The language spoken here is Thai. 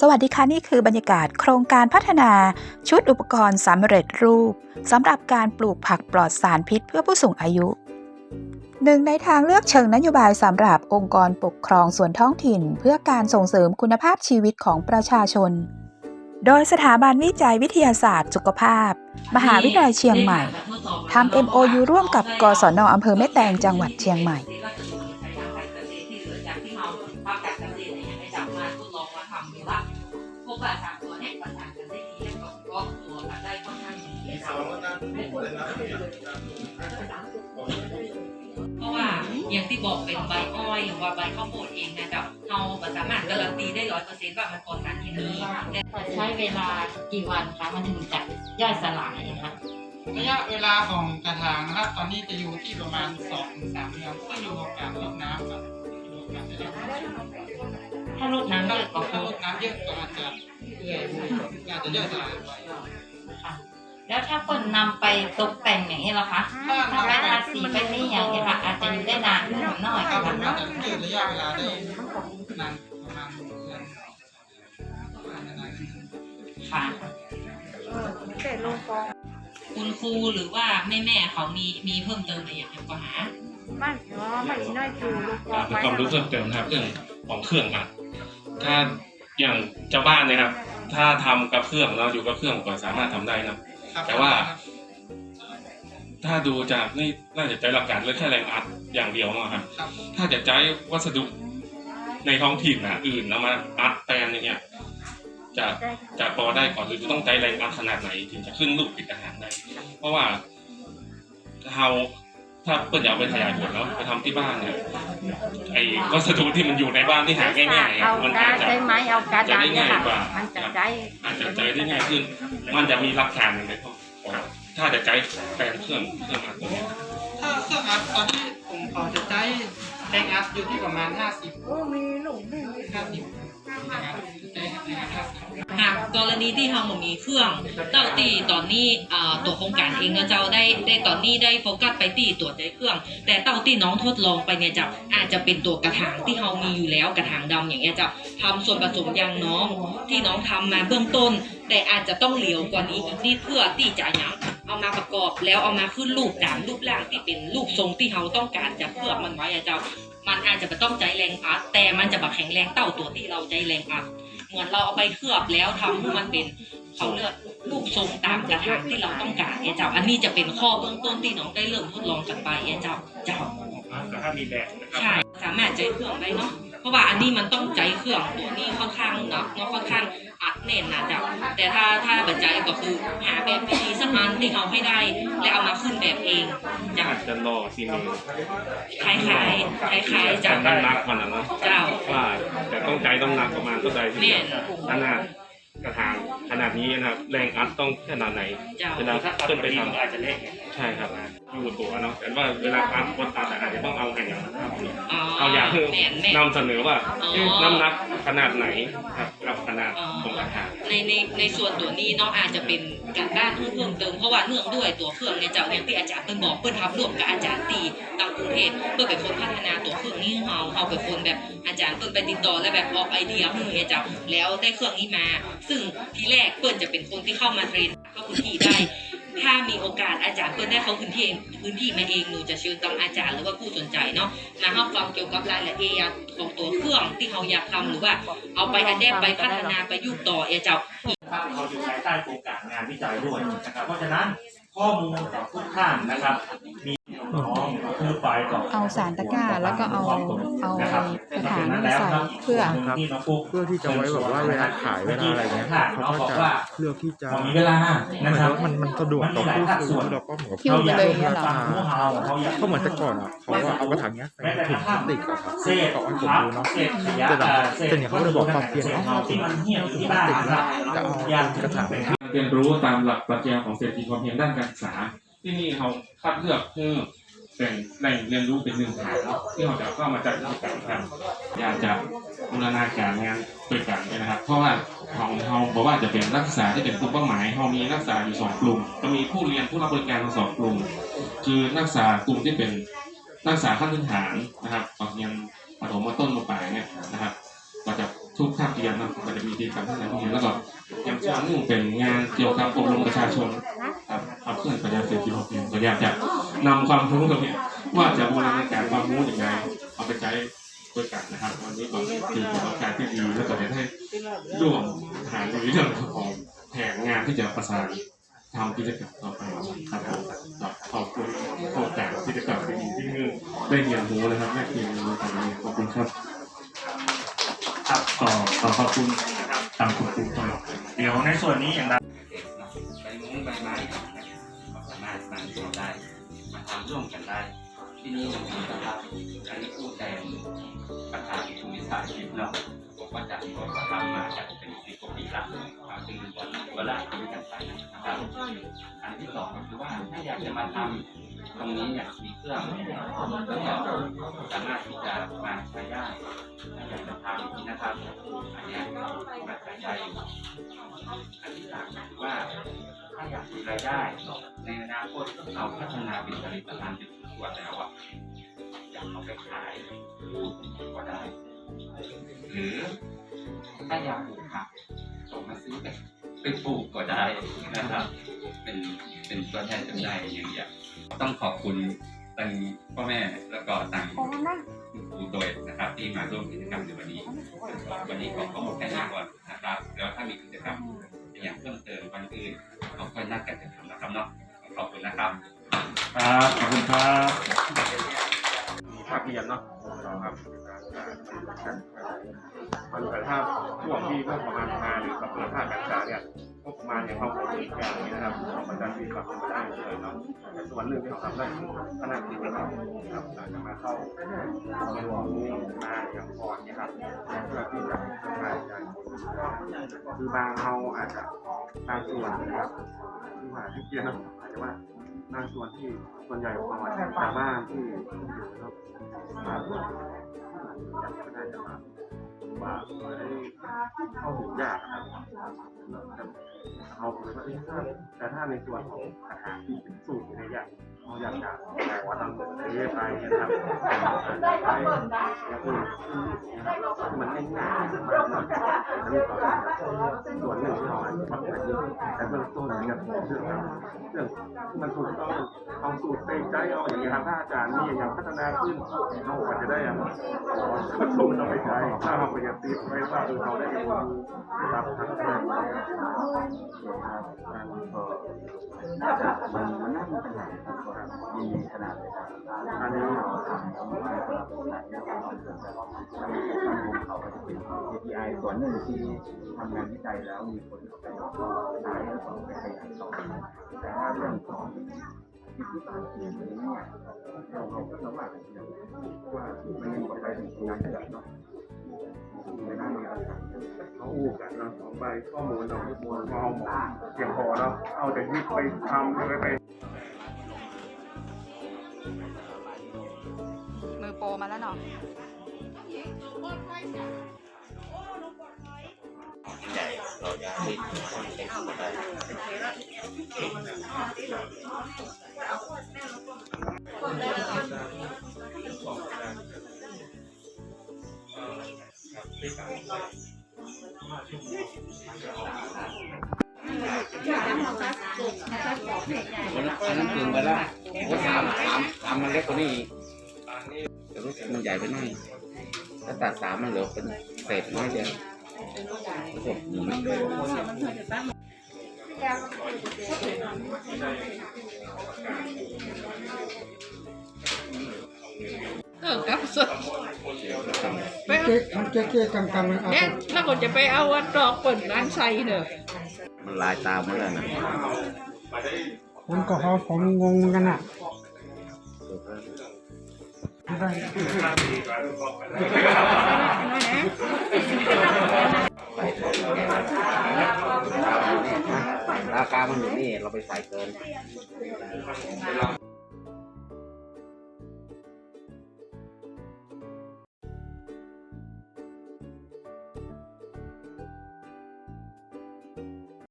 สวัสดีค่ะ นี่คือบรรยากาศโครงการพัฒนาชุดอุปกรณ์สำเร็จรูปสำหรับการปลูกผักปลอดสารพิษเพื่อผู้สูงอายุ หนึ่งในทางเลือกเชิงนโยบายสำหรับองค์กรปกครองส่วนท้องถิ่น เพื่อการส่งเสริมคุณภาพชีวิตของประชาชน โดยสถาบันวิจัยวิทยาศาสตร์สุขภาพ มหาวิทยาลัยเชียงใหม่ทำ MOU ร่วมกับกศนอำเภอแม่แตงจังหวัดเชียงใหม่ เพราะว่าอย่างที่บอกเป็นใบอ้อยหรือว่าใบข้าวโพดเองนะจ๊ะเราบ่สามารถการันตีได้ร้อยเปอร์เซ็นต์ว่ามันปลอดสารเคมีแต่ใช้เวลากี่วันคะมันถึงจะย่อยสลายคะระยะเวลาของกระถางนะครับ ตอนนี้จะอยู่ที่ประมาณ2อถึงสเดือนก็อยู่กับการรดน้ำครับอยู่กับการจะได้ถ้าลดน้ำถ้าเยอะก็ถ้าคือรดน้ำเยอะก็อาจจะเปื่อยอาจจะย่อยสลายไปค่ะ แล้วถ้าคนนำไปตกแต่งอย่างนี้ล่ะคะถ้าไปทาสีไปนี่อย่างนี้ค่ะ อาจจะอยู่ได้นานขึ้นหน่อยครัค่ะบอาจจะยืดระยะเวลาได้นานประมาณเดือนประมาณนั้นค่ะคุณครูหรือว่าแม่แม่ๆเขามีมีเพิ่มเติมอะไรอย่างเงี้ยก็หามันอ๋อมันอีน้อยจูลูกบออ่ากเป็นความรู้เพิ่มเติมนะครับเรื่องของเครื่องอัดถ้าอย่างเจ้าบ้านเนะครับ ถ้าทำกับเครื่องเราอยู่กับเครื่องก็สามารถทำได้นะครับครับ แต่ว่า ถ้าดูจากนี่น่าจะใช้หลักการเรื่องแค่แรงอัดอย่างเดียวเนาะครับ ครับ ถ้าจะใช้วัสดุในท้องถิ่นนะอื่นเอามาอัดแปลนอย่างเงี้ยจะจะพอได้ก่อนหรือจะต้องใช้แรงอัดขนาดไหนถึงจะขึ้นลูกติดอาหารได้ เพราะว่าเราถ้าเปิดอยากไปขยายผลแล้วไปทำที่บ้านเนี่ยไอ้วัสดุที่มันอยู่ในบ้านที่หาง่ายๆเอาอะมันกาอาจรจะ ใช้ไม้เอากระดานเนี่ยค่ะจะได้ง่ายกว่า มันจะใช้ อาจจะใช้ได้ง่ายขึ้น มันจะมีหลักฐานในในของถ้าจะใช้แปลนเครื่องเครื่องอัดตัวเนี้ยถ้าเครื่องอัดตอนที่ผมขอจะใช้แรงอัดอยู่ที่ประมาณ 50โอ้มีหนุ่มมี50แรงอัดใช้แรงอัด50 หากกรณีที่เราบ่มีเครื่องเต้าตีตอนนี้อ่าตัวโครงการเองเจ้าได้ได้ตอนนี้ได้โฟกัสไปที่ตัวใจเครื่อง แต่เต้าที่น้องทดลองไปเนี่ยเจ้าอาจจะเป็นตัวกระถางที่เรามีอยู่แล้วกระถางดำอย่างเงี้ยเจ้าทำส่วนผสมยางน้องที่น้องทำมาเบื้องต้น แต่อาจจะต้องเหลียวกว่านี้อีกนิดเพื่อที่จะยังเอามาประกอบแล้วเอามาขึ้นรูปตามรูปร่างที่เป็นรูปทรงที่เราต้องการจะเคลือบมันไว้อะเจ้า มันอาจจะไม่ต้องใจแรงอัดแต่มันจะแบบแข็งแรงเต้าตัวที่เราใจแรงอัดเหมือนเราเอาไปเคลือบแล้วทำให้มันเป็นเขาเลือกรูปทรงตามกระถางที่เราต้องการเอะเจ้า อันนี้จะเป็นข้อเบื้องต้นที่น้องได้เริ่มทดลองกันไปเอะเจ้าเจ้า แต่ถ้ามีแบบนะครับ ใช่สามารถใจเครื่องได้เนาะเพราะว่าอันนี้มันต้องใจเครื่องตัวนี้ค่อนข้างหนักเนาะค่อนข้างอัดแน่นนะจ๊ะแต่ถ้าถ้าปัจจัยก็คือหาแบบดี ๆสักอันที่เอาให้ได้ และเอามาขึ้นแบบเองจ้ะอาจจะรอซีเมนต์คล้ายๆคล้ายๆจาจ้ะกน้ำหนักมันนะเนาะเจ้าว่าจะต้องใจต้องหนักประมาณเท่าใดที่เนี่ยขนาดกระถางขนาดนี้นะครับแรงอัดต้องขนาดไหนเจ้าเวลาขึ้นไปทำอาจจะเล็กใช่ครับอยู่ตัวเนาะแต่ว่าเวลาอัดคนอัดอาจจะต้องเอาแห่งอย่างนะครับอ๋อเอาอย่างคือแม่นแม่นนำเสนอว่าอ๋อเอ๊ะน้ำหนักขนาดไหนครับกับขนาดอ๋อของกระถางในในในส่วนตัวนี้เนาะอาจจะเป็นการด้านเพิ่มเติมเพราะว่าเนื่องด้วยตัวเครื่องเนี่ยเจ้าอย่างที่อาจารย์เพิ่นบอกเพิ่นทำร่วมกับอาจารย์ตีต่างกรุงเทพเพื่อเป็นคนพัฒนาตัวเครื่องนี้ให้เฮาเฮาเป็นคนแบบอาจารย์เพิ่นไปติดต่อและแบบออกไอเดียให้เนี่ยเจ้าแล้วได้เครื่องนี้มา ซึ่งทีแรกเพิ่นจะเป็นคนที่เข้ามาเทรนเข้าพื้นที่ได้ ถ้ามีโอกาสอาจารย์เพิ่นได้เข้าพื้นที่พื้นที่มาเองหนูจะเชิญตามอาจารย์หรือว่าผู้สนใจเนาะมารับฟังเกี่ยวกับรายละเอียดของตัวเครื่องที่เขาอยากทำหรือว่าเอาไปอัดแอปไปพัฒนาไปยุบต่อเอเจ้าครับเราอยู่ภายใต้โครงการงานวิจัยด้วยนะครับ เพราะฉะนั้นข้อมูลของทุกท่านนะครับ มีน้องคือฝ่ายต่อเอาสารตะกร้าแล้วก็เอาเอานะครับกระถางมาใส่เพื่อที่น้องปุ๊กเพื่อที่จะไว้แบบว่าเวลาขายเวลาอะไรเงี้ยเขาก็จะเลือกที่จะพอมีเวลาเหมืนะอนครัว่าบมันมันสะดวกต่อผู้ซื้อแล้วก็เหมือนกับหิ้วไปเลยอย่างเงี้ยเหรอก็เหมือนแต่ก่อนอะเขาว่าเอากระถางเนี้ยใส่ถุงพลาสติกอะครับเศษก่อนผมดูเนาะเศษขยะแต่หลังศษแต่เนี่ยเขาเลยบอกความเปลี่ยนว่าที่มันเหี่ยวอยู่ที่บ้านนะครับจะเอายางกระถางเรียนรู้ตามหลักปรัชญาของเศรษฐกิจพอเพียงด้านการศึกษาที่นี่เขาคัดเลือกเพื่อ เป็นแหล่งเรียนรู้เป็นหนึ่งฐานที่เราจะเข้ามาจัดกิจกรรมกันอยากจะบูรณาการงานด้วยกันนะครับ เพราะว่าของเราบอกว่าจะเป็นนักศึกษาที่เป็นกลุ่มเป้าหมายเรามีนักศึกษาอยู่สองกลุ่มจะมีผู้เรียนผู้รับบริการสองกลุ่ม คือนักศึกษากลุ่มที่เป็นนักศึกษาขั้นพื้นฐานนะครับตอนเรียนปรมมาต้นมาปลายเนี่ยนะครับก็จะทุกภาคเรียนเนาะมันจะมีกิจกรรมที่ไหนพวกนี้แล้วก็ย่างส่วนหนึ่งเป็นงานเกี่ยวกับอบรมประชาชนครับขับเคลื่อนปรัญญาเศรษฐกิจพอเพียงก็อยากจะ นำความรู้ตรงเนี้ยว่าจะบูรณาการความรู้อยังไงเอาไปใช้ด้วยกันนะครับ วันนี้ก็ถือเป็นโอกาสที่ดีแล้วก็จะได้ร่วมหารือเรื่องของแผนงานที่จะประสานทำกิจกรรมต่อไปครับผมขอบคุณโครงการกิจกรรมดีๆที่นี่ได้เรียนรู้นะครับแม่เพียงรู้ตรงนี้ขอบคุณครับครับขอขอบคุณนะครับทางคุณครูตลอดเดี๋ยวในส่วนนี้อย่างไรใบมุ้งใบไม้สามารถมาทำได้ ทำร่วมกันได้ ที่นี่นะครับอันนี้ผู้แทนประธานภูมิศาสตร์ชีพเนาะบอกว่าจะก็ทำมาจากเป็นสิบกว่าปีละมาเป็นวันวันละด้วยกันไปนะครับอันที่สองก็คือว่าถ้าอยากจะมาทำตรงนี้เนี่ยมีเครื่องแล้วก็สามารถที่จะมาใช้ได้ถ้าอยากจะทำนะครับอันนี้ยมาใช้ได้อันที่สามคือว่าาอยากมีรายได้ในอนาคตเราพัฒนาเป็นผลิตภัณฑ์เป็นตัวแล้วอะอยากเอาไปขายก็ได้ หรือถ้าอยากปลูกผักส่งมาซื้อไปไปปลูกก็ได้นะครับ เป็นเป็นตัวแทนจำหน่ายอย่างเดียวต้องขอบคุณตังพ่อแม่แล้วก็ตังคุณครูโดยนะครับ ที่มาร่วมกิจกรรมในวันนี้ วันนี้ขอขอบคุณแค่นี้ก่อนนะครับ แล้วถ้ามีกิจกรรม อย่างเพิ่มเติมวันอื่นเราค่อยนัดกันจะทำนะครับเนาะขอบคุณนะครับครับขอบคุณครับมีภาคเรียนเนาะเราครับมันแต่ถ้าช่วงที่เพิ่มประมาณมาหรือกับเปิดภาคการศึกษาเนี่ยงบประ มาณอย่างเขาของกิจการนี้นะครับเราประจำปีปรับเป็นได้เลยเนาะแต่ส่วนหนึ่งที่เราทำได้คือขนาดกิจกรรมครับเราจะมาเข้าในหลวงมาอย่างก่อนนี่ครับเพื่อที่จะทำงานอย่างคือบางเขาอาจจะบางส่วนนะครับที่ว่าที่เกียนนะอาจจะว่าบางส่วนที่ส่วนใหญ่ของเราชาวบ้านที่อยู่นะครับมาร่ วมอยากจะได้จะมาว่าไม่ได้เข้าถึงยากนะครับเอาไปว่าเอ้ยถ้าแต่ถ้าในส่วนของอาหารที่เป็นสูตรในอย่าง เราอยากจะแต่ว่าทำเรื่อยไปนะครับไปอย่างอื่นนะครับมันง่ายๆมากเนาะอันนี้ก็ส่วนหนึ่งที่เราทำแบบนี้แต่เบื้องต้นเนี่ยเรื่องเรื่องมันถูกต้องเอาสูตรเต็มใจเอาอย่างนี้ครับถ้าอาจารย์มีอย่างพัฒนาขึ้นเราอาจจะได้อย่างก็สูตรเราไปใช้ถ้าเราไปยังติดไว้ว่าเราได้เรียนรู้รับทั้งเรื่องมันมันน่าเป็นขนาดเลยครับมีขนาดเลยครับอันนี้เขาก็จะเป็น API ส่วนหนึ่งที่ทำงานวิจัยแล้วมีคนเอาไปแล้วก็สายสองไปขยายต่อแต่ถ้าเรื่องของที่ที่ต่างเรียนนี้เนี่ยเราเราก็ระหว่างอย่างว่ามันยังไปถึงตรงนั้นเลยเนาะไม่ได้มีอะไรเขาอู้กันเนาะเอาไปข้อมูลเราข้อมูลเอาหมดเพียงพอเนาะเอาแต่ยึดไปทำไปไป ปรมาแล้วเนาะอันนั้นถึงไปแล้วโอ้สามสามสามมันเล็กกว่านี้อีก รู้สึกมันใหญ่ไปหน่อยถ้าตัดสามมันเหลือเป็นเศษน้อยเดียวรู้สึกหมุนเออกับสดไปเอามันเก๊ๆกังๆเนี่ยแล้วก็จะไปเอาวัดดอกเปิดร้านไซเนอะมันลายตามมาแล้วนะผมก็หอผมงงเหมือนกันอะ ราคามันอยู่นี่เราไปใส่เกิน